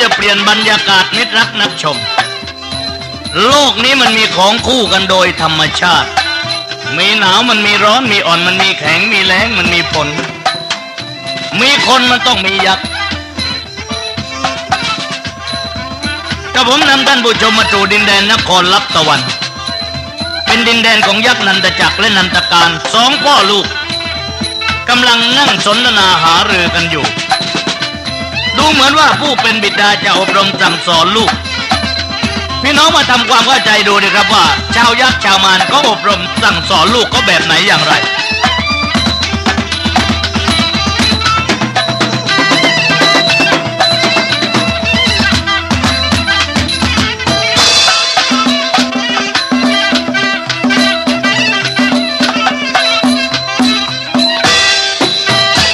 จะเปลี่ยนบรรยากาศมิตรรักนักชม โลกนี้มันมีของคู่กันโดยธรรมชาติ มีหนาวมันมีร้อนมีอ่อนมันมีแข็งมีแรงมันมีฝนมีคนมันต้องมียักษ์ถ้าผมนำท่านผู้ชมมาสู่ดินแดนนครลับตะวัน เป็นดินแดนของยักษ์นันตจักรและนันตการสองพ่อลูกกำลังนั่งสนทนาหารือกันอยู่ ดูเหมือนว่าผู้เป็นบิดาจะอบรมสั่งสอนลูก พี่น้องมาทำความเข้าใจดูดีครับว่า ชาวยักษ์ชาวมารก็อบรมสั่งสอนลูกก็แบบไหนอย่างไร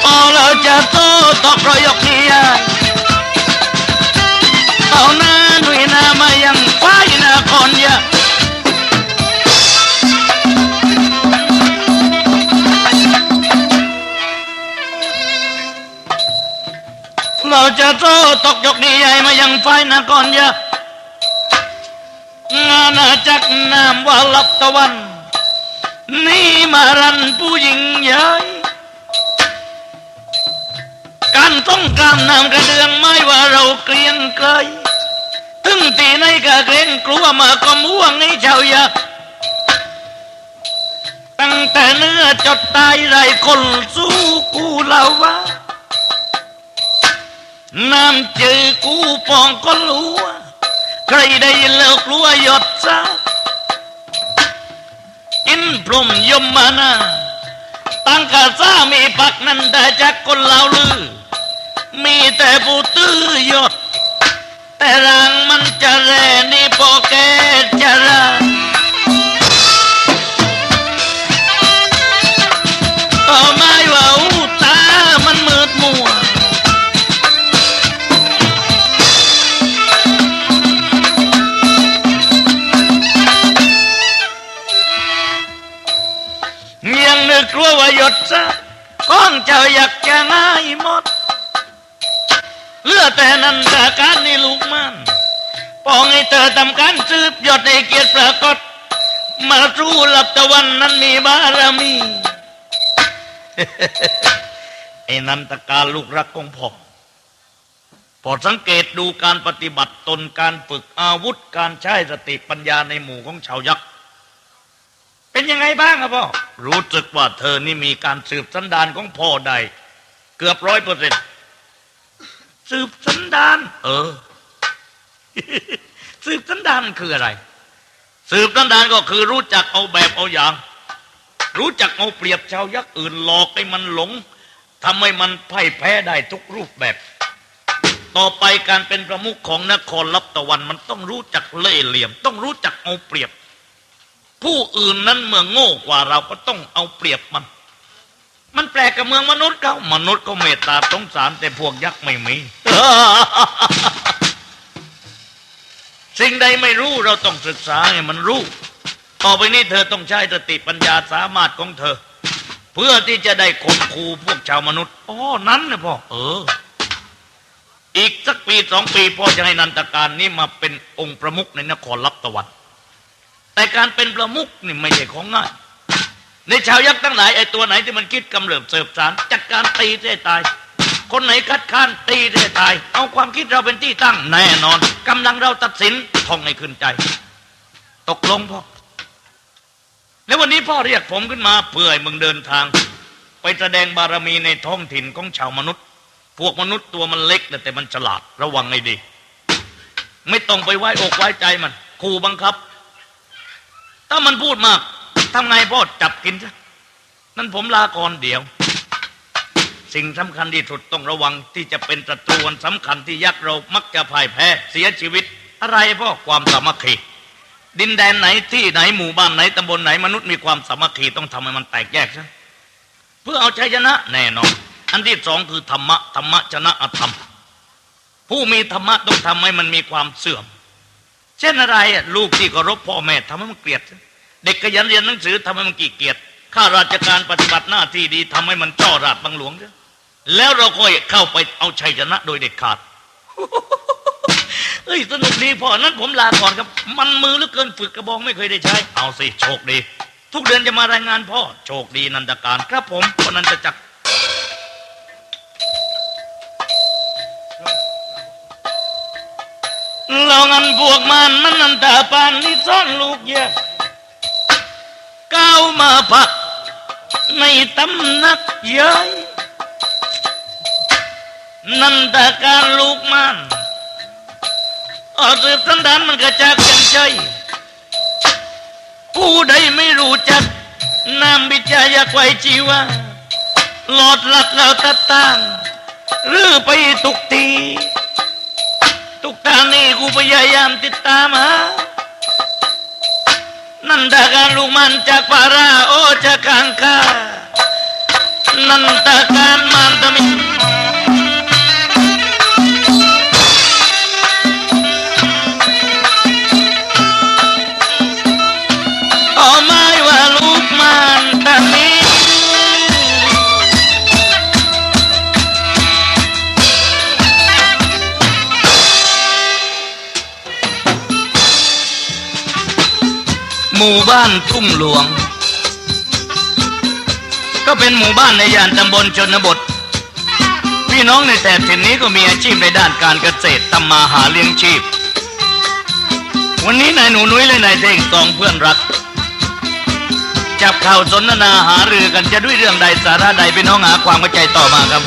พอเราจะโตตอก นาคอนยเราจะโตตกยกนี้ใหญ่มายังไฟนาคอนยางานาจักนามว่าลับตะวัน นี่มารันผู้หญิงใหญ่การต้องการนำกระเดืองไม่ว่าเราเกรียงไกล ถึงตีในกะเกรงกลัวมาก็ม่วงให้ชาวยักษ์ตั้งแต่เนื้อจดตายไรคนสู้กูเล่าว่าน้ำเจอกูปองก็รู้ว่าใครได้ยินแล้วกลัวหยดซะกินพรมยมมานาตั้งกะซามีปักนันแต่จากคนเล่าลือ มีแต่ผู้ตื้อยศ มันจะแรนี่พอแกจะราต่อไม้ว่าอูตา มันมืดมัวยังนึกกลัวว่าหยดซะก้องเจ้าอยากจะง่ายหมด เลือแต่นันตาการนี่ลูกมันปองให้เธอทำการสืบยอดในเกียรติปรากฏมารู้หลับตะวันนั้นมีบารมี ไอ้นันตการลูกรักของพ่อพอสังเกตดูการปฏิบัติตนการฝึกอาวุธการใช้สติปัญญาในหมู่ของชาวยักษ์เป็นยังไงบ้างครับพ่อรู้สึกว่าเธอนี่มีการสืบสันดานของพ่อได้เกือบร้อยเปอร์เซ็นต์ สืบสันดาน เออ สืบสันดานคืออะไร สืบสันดานก็คือรู้จักเอาแบบเอาอย่าง รู้จักเอาเปรียบชาวยักษ์อื่นหลอกให้มันหลงทำให้มันพ่ายแพ้ได้ทุกรูปแบบ ต่อไปการเป็นประมุขของนครลับตะวันมันต้องรู้จักเล่ห์เหลี่ยม ต้องรู้จักเอาเปรียบ ผู้อื่นนั้นเมื่อโง่กว่าเราก็ต้องเอาเปรียบมัน มันแปลกกับเมืองมนุษย์เขามนุษย์ก็เมตตาสงสารแต่พวกยักษ์ไม่มี สิ่งใดไม่รู้เราต้องศึกษาให้มันรู้ ต่อไปนี้เธอต้องใช้สติปัญญาสามารถของเธอ เพื่อที่จะได้ข่มขู่พวกชาวมนุษย์อ๋อนั้นนะพ่อเออ อีกสักปีสองปีพ่อจะให้นันตการนี้มาเป็นองค์ประมุขในนครลับตะวันแต่การเป็นประมุขนี่ไม่ใช่ของง่าย ในชาวยักษ์ทั้งหลายไอ้ตัวไหนที่มันคิดกำเริบเสิบสารจัดการตีให้ตาย คนไหนคัดค้านตีให้ตาย เอาความคิดเราเป็นที่ตั้งแน่นอนกำลังเราตัดสินท่องให้ขึ้นใจ ตกลงพ่อแล้ววันนี้พ่อเรียกผมขึ้นมาเพื่อให้มึงเดินทาง ไปแสดงบารมีในท้องถิ่นของชาวมนุษย์ พวกมนุษย์ตัวมันเล็กแต่มันฉลาดระวังให้ดี ไม่ต้องไปไว้อกไว้ใจมันขู่บังคับ ถ้ามันพูดมาก ทำไงพ่อจับกินซะนั่นผมลาก่อนเดียว สิ่งสำคัญที่สุดต้องระวังที่จะเป็นศัตรูอันสำคัญที่ยักษ์เรามักจะพ่ายแพ้เสียชีวิต อะไรพ่อความสามัคคีดินแดนไหนที่ไหนหมู่บ้านไหนตำบลไหนมนุษย์มีความสามัคคีต้องทำให้มันแตกแยกซะเพื่อเอาชัยชนะแน่นอนอันที่สองคือธรรมะธรรมะชนะอธรรม ผู้มีธรรมะต้องทำให้มันมีความเสื่อม เช่นอะไรลูกที่เคารพพ่อแม่ทำให้มันเกลียด เด็กขยันเรียนหนังสือทำให้มันกี่เกียรติข้าราชการปฏิบัติหน้าที่ดีทำให้มันจ้อราดบังหลวงซะแล้วเราค่อยเข้าไปเอาชัยชนะ โดยเด็ดขาดเอ้ยสนุกดีพอนั้นผมลาก่อนครับ มันมือเหลือเกินฝึกกระบองไม่เคยได้ใช้ เอาสิโชคดี ทุกเดือนจะมารายงานพ่อ โชคดีนันตการครับผมคนนั้นจะจักเรางันพวกมันมันนันตาปานนี่ซ่อนลูกเยอะ ก้าวมาพัก ในตำหนักเย้ยนันตการลูกมันออกสืบสันดานมันกระจากกันใจผู้ใดไม่รู้จักนามบิจายาไวชีวาหลอดหลักเราตัดตั้งหรือไปทุกทีทุกทางนี่กูพยายามติดตามหา นันตาการ มู่บ้านทุ่งหลวง ก็เป็นหมู่บ้านในย่านตำบลชนบท พี่น้องในแถบถิ่นนี้ก็มีอาชีพในด้านการเกษตรทำมาหาเลี้ยงชีพ วันนี้นายหนูนุ้ยและนายเท่งสองเพื่อนรัก จับข่าวสนทนาหารือกันจะด้วยเรื่องใดสาระใดพี่น้องหาความเข้าใจต่อมาครับ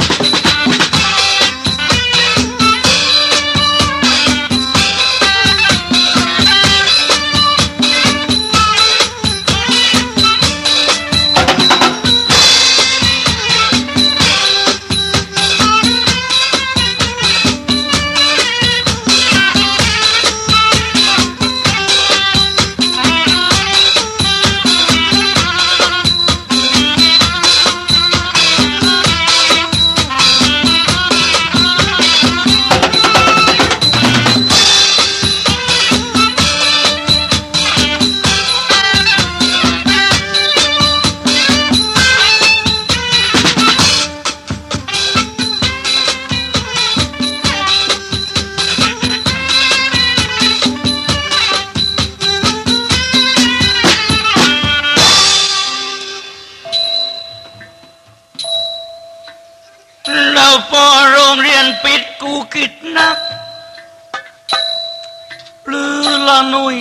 หนุย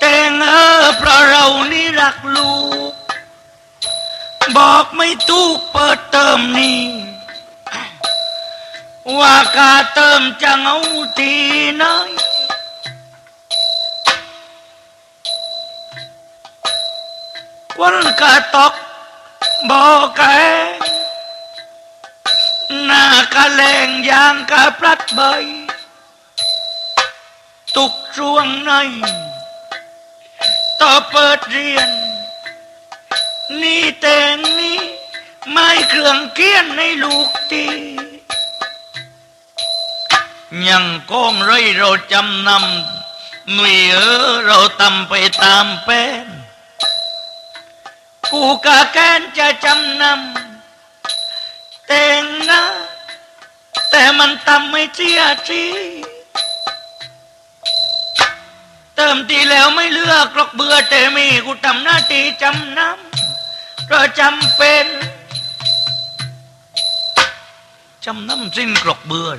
แต่งเออเพราะเรานี่รักลูก บอกไม่ถูกเปิดเติมนี่ว่ากาเติมจะเอาทีไหนวันกาตกบอกแกหน้ากะแลงยางกะพลัดใบ ตุกช่วงในต่อเปิดเรียน นี่แต่งนี้ไม่เครื่องเกี้ยนในลูกตียังก้องไรเราจำนำหนุ่ยเออเราตำไปตามแป้นกูกะแกนจะจำนำแต่งนะ แต่มันทำไม่เสียที เติมทีแล้วไม่เลือกหรอกเบื่อแต่มีกูทำหน้าที่จำนำเพราะจำเป็นจำนำสิ้นกรอกเบื่อ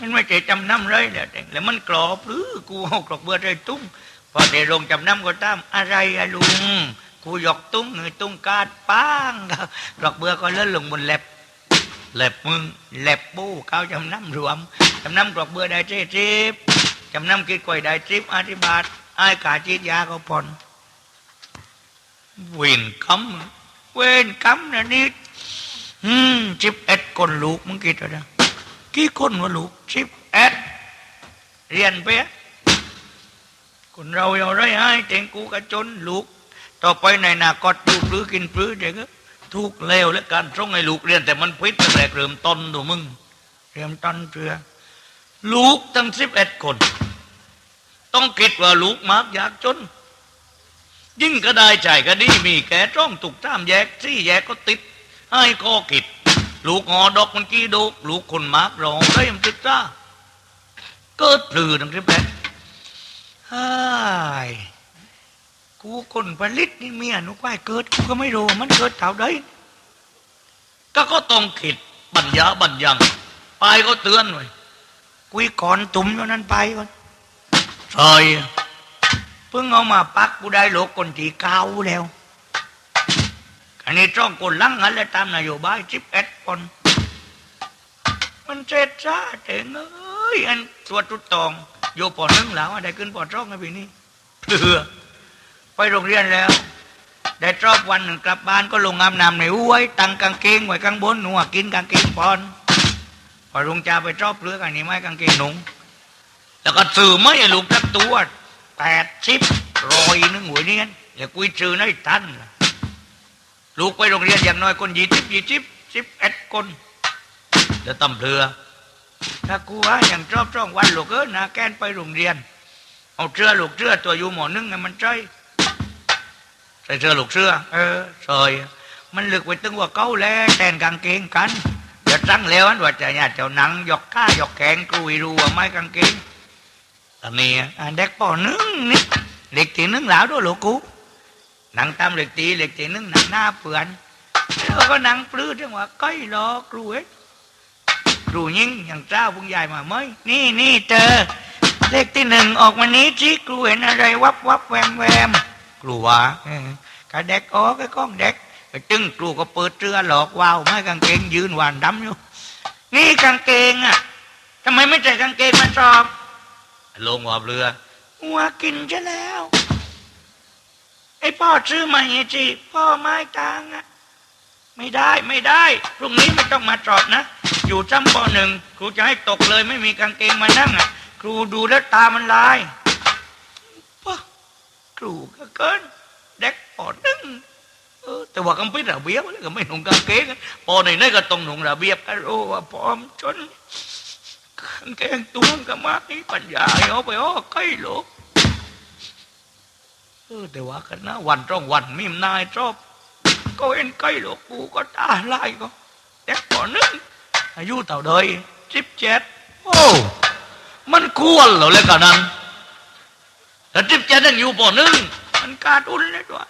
มันไม่ใช่จำนำเลยแหละแต่แล้วมันกรอบหรือกูเอากรอกเบื่อได้ตุ้งพอเดลงจำนำก็ตามอะไรอะลุงกูหยอกตุ้งเงยตุ้งกาดป้างกรอกเบื่อก็เลื่อนลงบนแลบเล็บมึงเล็บปูเขาจำนำรวมจำนำกรอกเบื่อได้เจ๊ทิบ จำนำกิดกล้วยได้ทิบอธิบาทไอ้ายขาจีดยาเขาผ่อนเวนคำเวนคำนะนี่อืมชิบเอ็ดคนลูกมึงคิดอะไรกี่คนวะลูกชิบเอ็ดเรียนไปะคนเราเอาไรให้เต็งกูกระจนลูก ต่อไปในนาคตลูกหรือกินปลื้อเด็กก็ทุกเลวและการส่งให้ลูกเรียน แต่มันพิษแต่เริ่มต้นดูมึง เริ่มต้นเพื่อลูกตั้งสิบเอ็ดคน ต้องคิดว่าลูกมากอยากจน ยิ่งก็ได้ใจก็ดีมีแก่จ้องถูกตามแยกซี่แยกก็ติด ให้ข้อคิดลูกงอดอกมันกี้ดกลูกคนมากรองได้ยังติดจ้าเกิดปลือดังที่แปดฮ่ายกูคนผลิตนี่เมียนุกว่ายเกิดกูก็ไม่รู้มันเกิดเท่าใดก็ก็ต้องขิดบัญญาบัญญังไปก็เตือนไว้กุยก่อนตุ่มเท่านั้นไปก่อน ใช่เพิ่งเอามาปักกูได้โลกคนที่เก้าแล้วอันนี้จ้องคนลังหันและตามนโยบายจิบเอ็ดคน มันเจ็ดจ้าเจ๋งเอ้ยอันตัวตุดตองโยปอนึ่งแล้วได้ขึ้นปอจ้องกันปีนี้เพื่อไปโรงเรียนแล้ว ได้ชอบวันหนึ่งกลับบ้านก็ลงอาบน้ำในห้วยตังกางเกงไว้ข้างบนหนูอะกินกางเกงปอน พอลุงจ่าไปชอบเลือกอันนี้ไม่กางเกงหนุ่ง แล้วก็สื่อไม่ให้ลูกทักตัวแปดสิบรอยนึงหัวเนียนอย่ากุยชื่อในทันล่ะลูกไปโรงเรียนอย่างน้อยคนยี่สิบยี่สิบสิบเอ็ดคนเดี๋ยวตำเพลือ ถ้ากูว่าอย่างชอบช่องวันลูกเออนะแกนไปโรงเรียน เอาเสื้อลูกเสื้อตัวอยู่หมอนึงไงมันใช่ใส่เสื้อลูกเสื้อเออใส่มันลึกไปตึงว่าเก้าแล้วแต่งกางเกงกันเดี๋ยวตั้งแล้วอันว่าจะเนี่ยเจ้าหนังหยอกข้าหยอกแขนกลุยรูว่าไม่กางเกง ตอนนี้เด็กปอนึงนี่เด็กที่นึงแล้วด้วยลูกกูนังตามเหล็กตีเหล็กตีนึงหนังหน้าเปือนแล้วก็นังปลื้ดจังหวะก้อยรอครูเอ้ยครูยิ่งอย่างเจ้าพุงใหญ่มาไหมนี่นี่เจอเลขที่หนึ่งออกมานี้ที่ครูเห็นอะไรวับวับแวมแวมครูว่าเออกระเด็กอ๋อก็กล้องเด็กจึงครูก็เปิดเสื้อหลอกวาวไม่กางเกงยืนหวานดำอยู่ นี่กางเกงอะทำไมไม่ใส่กางเกงมาสอบ ลงหัวเรือหัวกินจะแล้ว ไอ้พ่อซื้อมาเฮจีพ่อไม้ตังอะไม่ได้ไม่ได้พรุ่งนี้ไม่ต้องมาจอบนะ อยู่จำปหนึ่งครูจะให้ตกเลยไม่มีกางเกงมานั่งอะครูดูแล้วตามันลายป้าครูก็เกินเด็กปอหนึ่งเออแต่ว่าคำพิระเบียบแล้วก็ไม่หนุงกางเกงปอไหนไหนก็ต้องหนุงระเบียบก็รู้ว่าพร้อมจน กางเกงตัวก็มากนี่ปัญญาเอาไปอ้อใกล้โลกเออแต่ว่ากันนะวันตรงวันมีมนายชอบก็เห็นใกล้หลวงปู่ก็ตาลายก็เด็กก่อนนึงอายุเท่าใดสิบเจ็ดโอ้มันควรเหรอเลยกันนั้นแต่สิบเจ็ดนั่นอยู่ปอนึงมันการอุ่นเลยด้วย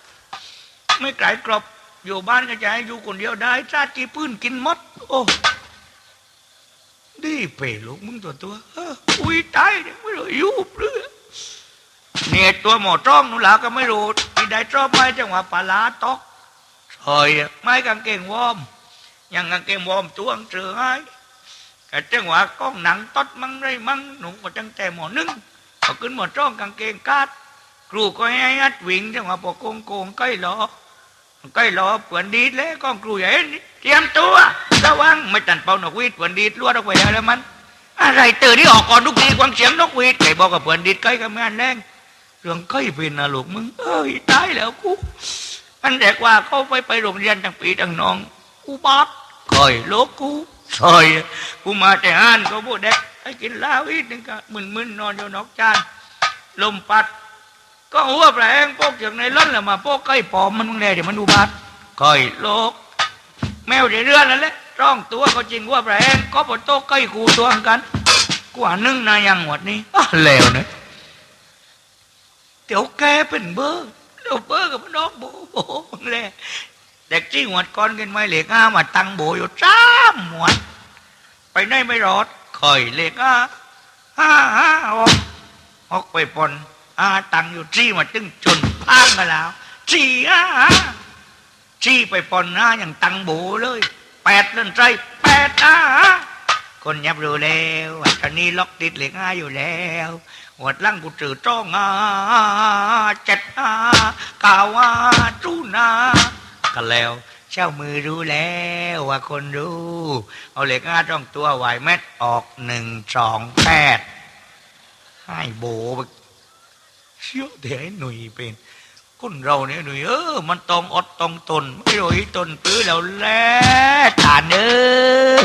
ไม่ไกลกรอบอยู่บ้านก็จะให้อยู่คนเดียวได้ชาติจีพื้นกินมด โอ้ ดีเปลูกมึงตัวตัวอุ้ยตายเนี่ยไม่รู้ยู่เปลือเนี่ยตัวหมอจ้องนู่นแหละก็ไม่รู้ที่ได้ชอบไหมจังหวะปลาร้าตอกเฮ้ยไม่กางเกงวอมยังกางเกงวอมตัวอังเสือให้แต่จังหวะกล้องหนังตดมั่งไรมั่งหนุ่มก็จังแต่หมอนึ่งขึ้นหมอจ้องกางเกงกาดครูก็ให้อัดวิ่งจังหวะปกโกงโกงใกล้ล้อ ใกล้ล้อเปือนดีดแล้วก้องครูใหญ่เตรียมตัวระวังไม่ตันเป่านกหวีดเปือนดีดลวดออกไปแล้วแล้วมัน อะไรตื่นที่ออกก่อนทุกทีกวางเสียงนกหวีดไก่บอกกับเปือนดีดใกล้กับแม่นแรงเรื่องใกล้เป็นนะลูกมึง เอ้ยตายแล้วกูอันแรกว่าเขาไปไปโรงเรียนทั้งปีทั้งน้องกูบาดคอยโลกกูซอยกูมาแต่อ่านก็พูดเด็กให้กินเหล้าอีกนึงก็มึนๆนอนอยู่นอกจานลมปัด ก็หัวแปลงพวกจากในล้นแหละมาพวกใกล้ปอมมันมึงแน่เดี๋ยวมันดูบาดคอยโลก แมวในเรือนนั่นแหละร้องตัวก็จริงว่าแปลงก็ปนโต๊ะใกล้กูตัวกันกูอ่านึ่งนายังหมดนี้อ้าวแล้วนะเดี๋ยวแกเป็นเบอร์เดี๋ยวเบอร์กับน้องโบโบมึงเลยเด็กจี้หวดก้อนกันไม่เหล็กอ้ามาตั้งโบอยู่จ้ามหวดไปไหนไม่รอดคอยเหล็กอ้าห้าห้าออกออกไปปน อาตังอยู่จี้มาตึงจนพังกันแล้วจี้อาจี้ไปปอนอ้าอย่างตังโบเลยแปดเล่นใจแปดอาคนยับรู้แล้วว่าตอนนี้ล็อกติดเหล็กอาอยู่แล้วหวดลังกูจือจ้องอาเจ็ดอากาอาจูนากันแล้ว เจ้ามือรู้แล้วว่าคนรู้ เอาเหล็กอาจ้องตัวไหวเม็ดออกหนึ่งสองแปดให้โบ เชื่อเดี๋ยวไอ้หนุ่ยเป็นคนเราเนี่ยหนุ่ยเออมันต้องอดต้องตน ไม่รู้อีตนปื้อแล้วแหละฐานเออ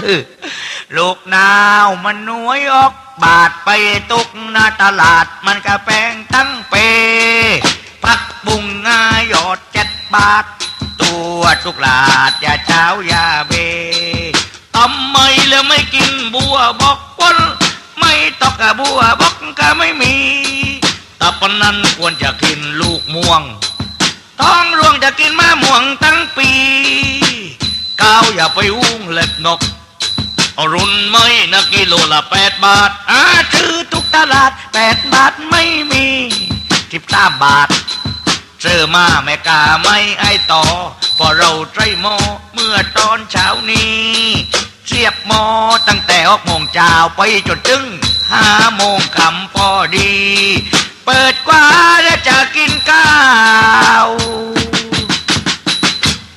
ลูกนาวมันหน่วยออกบาทไปตุกหน้าตลาด มันกระแปงตั้งเปพักบุงงายอดเจ็ดบาท ตัวทุกหลาดอย่าเช้าอย่าเบทำไมแล้วไม่กินบัวบอกวันไม่ตอกกะบัวบอกก็ไม่มี ตาปนนั้นควรจะกินลูกม่วง ท้องร่วงจะกินมะม่วงทั้งปีก้าวอย่าไปอุ้งเล็บนก รุณไม่นะกิโลละแปดบาท อาซื้อทุกตลาดแปดบาทไม่มีสิบสามบาทเจอมาแม่กาไม่ไอต่อ พอเราใจหมอเมื่อตอนเช้านี้เสียบหมอตั้งแต่หกโมงเช้าไปจนถึงห้าโมงคำพอดี เปิดกว่าแล้วจะกินข้าว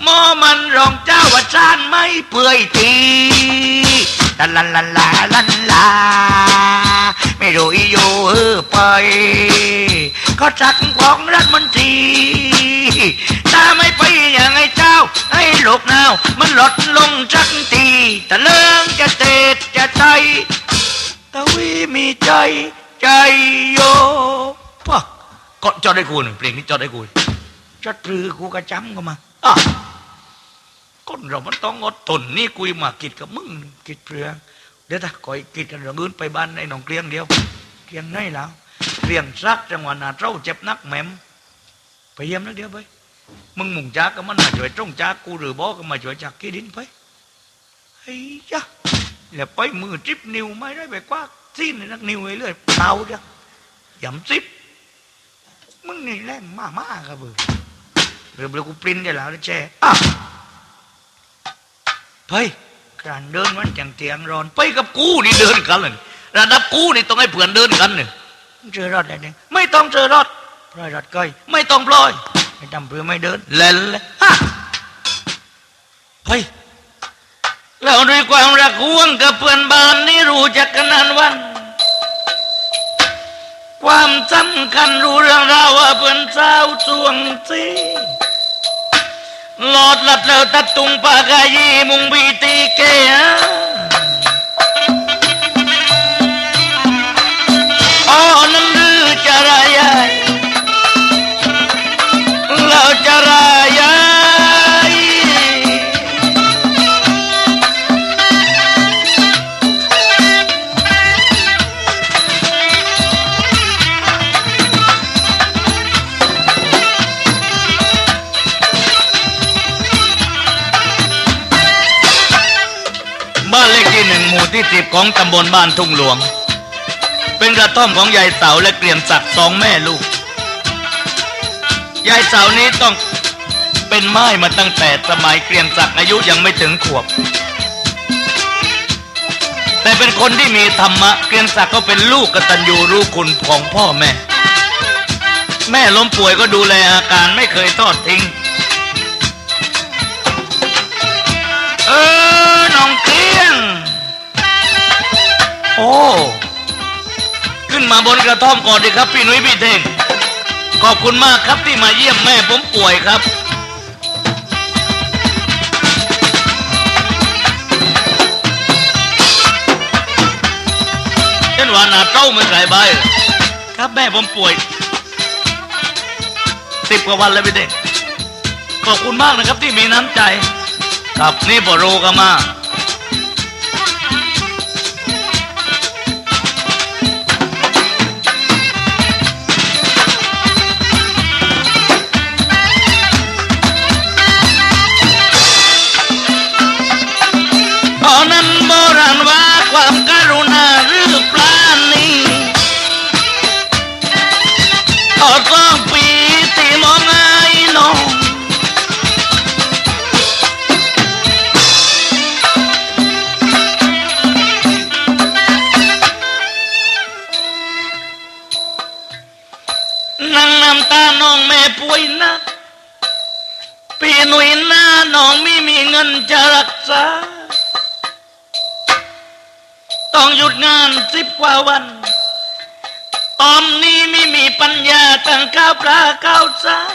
หมอมันรองเจ้าว่าชานไม่เปื่อยทีลาลาลาลาลาลาไม่รู้อีโยเออไป ก็จัดของรัฐมนตรีถ้าไม่ไปอย่างไอ้เจ้า ให้โลกนาวมันลดลงจักทีแต่เรื่องจะเตดจะใจตะวีมีใจ ใจโยปะก็จอดได้กูหนึ่งเพลงนี้จอดได้กูจอดปรือกูกระจำก็มาอะคนเรามันต้องอดทนนี่กุยมากิดกับมึงกิดเปลืองเดี๋ยวถ้าคอยกิดกันเราเงินไปบ้านไอ้หนองเกลียงเดียวเกลียงไหนแล้วเกลียงซักจังหวะนาเจ้าเจ็บนักแหมมไปเยี่ยมนักเดียวไปมึงหมุ่งจากก็มันมาช่วยตรงจากกูหรือบอกก็มาช่วยจากกี่ดินไปไอ้ยะแล้วไปมือจิบนิ้วไม่ได้ไปกว่า สิ้นนักนิ้วไอ้เรื่อยเตาจ้ะหยำซิบมึงนี่แรงมากมากครับเบอร์เรือเรือกูปริ้นได้แล้วนะแช่อะเฮ้ยการเดินมันจังเตียงร้อน ไปกับกูนี่เดินกันเลยระดับกูนี่ต้องให้เพื่อนเดินกันเนี่ยเจอรอดได้เนี่ยไม่ต้องเจอรอดปล่อยรอดก้อยไม่ต้องปล่อยไม่ทำเพื่อไม่เดินเล่นเลยฮะเฮ้ยเราด้วยความรักห่วงกับเพื่อนบ้านนี่รู้จักกันนานวัน ความสำคัญรู้เรื่องราวว่าเพื่อนสาวจวงจีหลอดหลัดแล้วตัดตุงปากายีมุงบีตีเกะ สิบของตำบลบ้านทุ่งหลวง เป็นกระท่อมของยายเสาและเกลียนศักดิ์สองแม่ลูก ยายเสานี้ต้องเป็นไม้มาตั้งแต่สมัยเกลียนศักดิ์อายุยังไม่ถึงขวบ แต่เป็นคนที่มีธรรมะเกลียนศักดิ์ก็เป็นลูกกตัญญูรู้คุณของพ่อแม่ แม่ล้มป่วยก็ดูแลอาการไม่เคยทอดทิ้ง โอ้ ขึ้นมาบนกระท่อมก่อนดีครับ พี่นุ้ยพี่เท่งขอบคุณมากครับที่มาเยี่ยมแม่ผมป่วยครับเช่นว่านาเต้ามันไก่ใบครับแม่ผมป่วยสิบกว่าวันแล้วพี่เท่งขอบคุณมากนะครับที่มีน้ำใจ ครับนี่บอโรก็มาตอนโรความกรุณา หรือปร ปลาข้าวสาร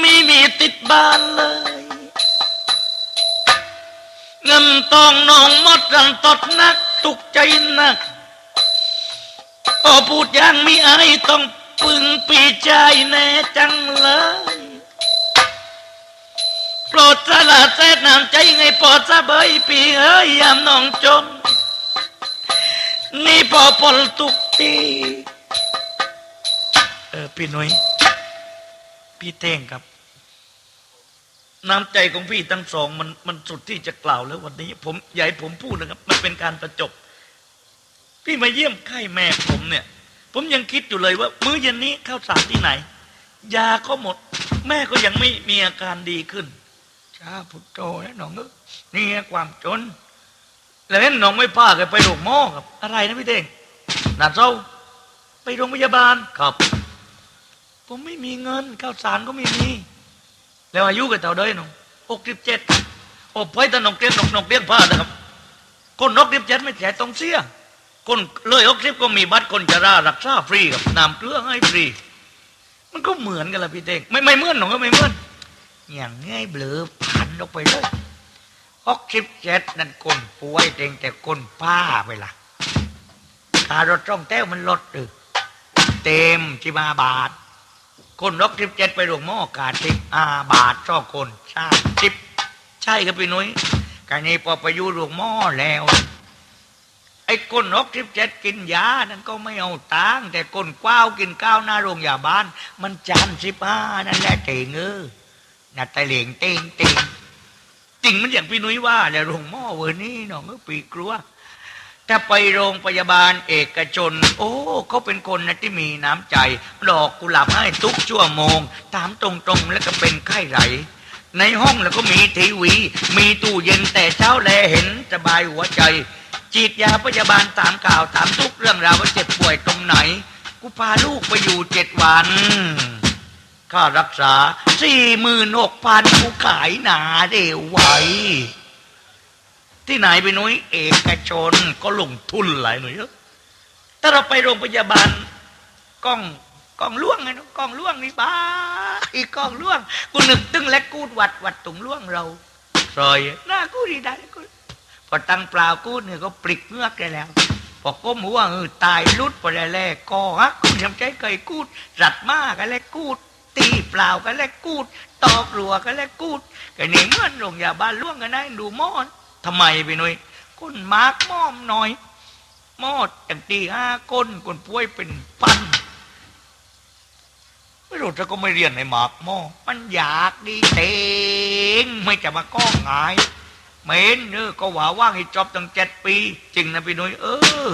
ไม่มีติดบ้านเลย เงินตองน้องมดรันตดนักตุกใจนักพอพูดอย่างมีไอายต้องปึงปีใจแน่จังเลยปลดสละแสดน้ำใจไงปลดสะเบยปีเอ้ยยามน้องจมนี่พอปลตุกที พี่หนุ่ยพี่เท่งครับ น้ำใจของพี่ทั้งสองมันมันสุดที่จะกล่าวแล้ววันนี้ ผมอยากให้ผมพูดนะครับ มันเป็นการประจบ พี่มาเยี่ยมไข้แม่ผมเนี่ย ผมยังคิดอยู่เลยว่า มื้อเย็นนี้ข้าวสารที่ไหน ยาก็หมด แม่ก็ยังไม่มีอาการดีขึ้นช้าพุทโธนะน้องเอ้ยนี่ความจน แล้วเห็นน้องไม่พาแกไปโรงหมอครับ อะไรนะพี่เด้งหนาเศร้าไปโรงพยาบาลครับ ผมไม่มีเงินข้าวสารก็ไม่มี แล้วอายุกันเท่าเด้น้องหกสิบเจ็ดโอ้ไปแต่นกเตี้ยนกนกเตี้ยนผ้านะครับ คนนกสิบเจ็ดไม่แฉต้องเสีย คนเลยหกสิบก็มีบัตรคนจะรารักษาฟรีกับน้ำเกลือให้ฟรี มันก็เหมือนกันละพี่เด้งไม่ไม่เหมือนหนองก็ไม่เหมือนอย่างง่ายเบลอพันออกไปเลยหกสิบเจ็ดนั่นคนป่วยเต็งแต่คนป้าไปละค่ารถจ้องแต้วมันลดดึกเต็มที่มาบาท คนรกสิบเจ็ดไปโรงหม้อกาดสิบอาบาทช่อคนชาสิบใช่ครับพี่นุ้ยการนี้พอไปอยู่โรงหม้อแล้ว ไอ้คนรกสิบเจ็ดกินยานั่นก็ไม่เอาตังแต่คนกว้าวกินข้าวหน้าโรงยาบ้านมันจานสิบห้านั่นแหละเตงเออน่ะตะเหลงเตงเตงจริงมันอย่างพี่นุ้ยว่าแหละโรงหม้อเวอร์นี่น้องก็ปีกลัว ถ้าไปโรงพยาบาลเอกชน โอ้เขาเป็นคนนะที่มีน้ำใจ ดอกกุหลาบให้ทุกชั่วโมง ตามตรงๆ แล้วก็เป็นไข้ไหล ในห้องแล้วก็มีทีวี มีตู้เย็นแต่เช้าแลเห็นสบายหัวใจ จีดยาพยาบาลถามข่าวถามทุกเรื่องราวว่าเจ็บป่วยตรงไหน กูพาลูกไปอยู่เจ็ดวันค่ารักษาสี่หมื่นหกพันกูขายหนาเดียวไหว ที่ไหนไปนุ้ยเอกชนก็ลงทุนหลายหน่วยเยอะถ้าเราไปโรงพยาบาลกล้องกล้องล่วงไงเนอะกล้องล่วงนี่บ้าอีกล้องล่วง กูนึกตึงและกูดวัดวัดตุงล่วงเราซอยหน้ากูดีได้กูพอตั้งเปล่ากูเนี่ยก็ปลิกเงือกได้แล้วพอก้มหัวเออตายลุดพอได้แลกอฮักกูทำใจเคยกูด รัดมากกันแล้วกูด ตีเปล่ากันแล้วกูด ตอกหลัวกันแล้วกูดกันนี่เมื่อนโรงยาบ้านล่วงกันได้ดูมอน ทำไมพี่นุ้ยคนมาร์กม่อมหน่อย มอดอย่างตีห้าคนคนป่วยเป็นพันไม่รู้จะก็ไม่เรียนในหมากม้อมันอยากดีเต็งไม่จะมาก้องหงายเหม็นเนอก็ว่าว่างให้จบตั้งเจ็ดปี จริงนะพี่นุ้ยเออ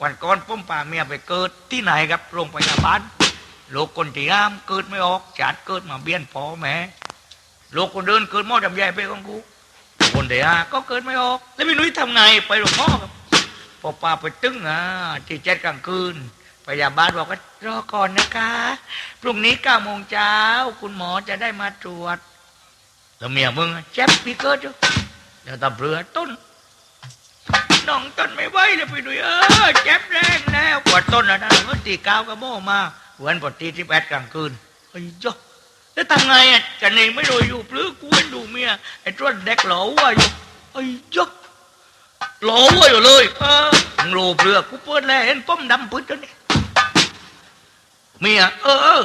วันก่อนป้อมป่าเมียไปเกิดที่ไหนครับโรงพยาบาลโลกคนที่ห้ามเกิดไม่ออกจัดเกิดมาเบี้ยนพอแม่โลกคนเดินเกิดมอดำใหญ่ไปของกู คนที่ห้าก็เกิดไม่ออก แล้วพี่นุ้ยทำไงไปหลวงพ่อครับพอปาไปตึ้งอะที่เจ็ดกลางคืนพยาบาลบอกว่ารอก่อนนะคะ พรุ่งนี้เก้าโมงเช้าคุณหมอจะได้มาตรวจ แล้วเมียมึงอะแจ๊บพี่เกิดอยู่เดี๋ยวตำเรือต้นน้องต้นไม่ไหวเลยพี่ดุยเออแจ๊บแรงแล้วปวดต้นนะนะเมื่อตีเก้ากระโม่มาวันปวดตีที่แปดกลางคืนไอ้ยจ้ แล้วทำไงอะกันเองไม่รู้อยู่ปลื้กูเป็นดูเมียไอ้ต้นเด็กหลอว่าอยู่ไอ้จ้าหลอว่าอยู่เลยเออมึงรู้เปลือกกูเปิดแล้วเห็นป้อมดำปื้ดแล้วนี่เมียเออเออ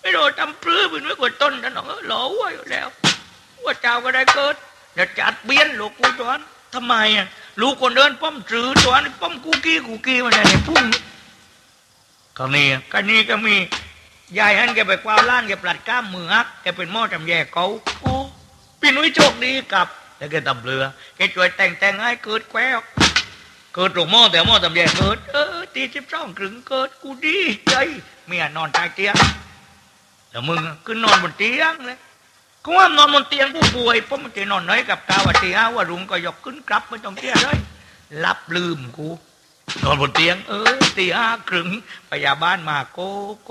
ไม่รู้ทำปลื้เป็นไม่กว่าต้นนะน้องเออหลอว่าอยู่แล้วว่าเจ้าก็ได้เกิดเดี๋ยวจัดเบี้ยนหลูกกูจวนทำไมอะลูกคนเดินป้อมจือจวนป้อมกูกี้กูกี้มันอะไรพุ่งก็นี่ก็นี่ก็มี ยายฮันแกไปกวาวล้านแกปลัดกล้ามมือฮักแกเป็นหม้อจำแย่เขาโอ้พี่นุ้ยโชคดีกลับแล้วแกตำเรือแกช่วยแต่งแต่งให้เกิดแควเกิดตรงหม้อแต่หม้อจำแย่เกิดเออตีสิบสองครึ่งเกิดกูดีใจเมียนอนใต้เตียงแล้วมึงอะขึ้นนอนบนเตียงเลยก็ว่านอนบนเตียงผู้ป่วยเพราะมันจะนอนน้อยกับกาวตีห้าว่ารุงก็ยกขึ้นกลับไม่ต้องเตี้ยเลยหลับลืมกูนอนบนเตียง เออตีห้าครึ่งพยาบาลมาโกโก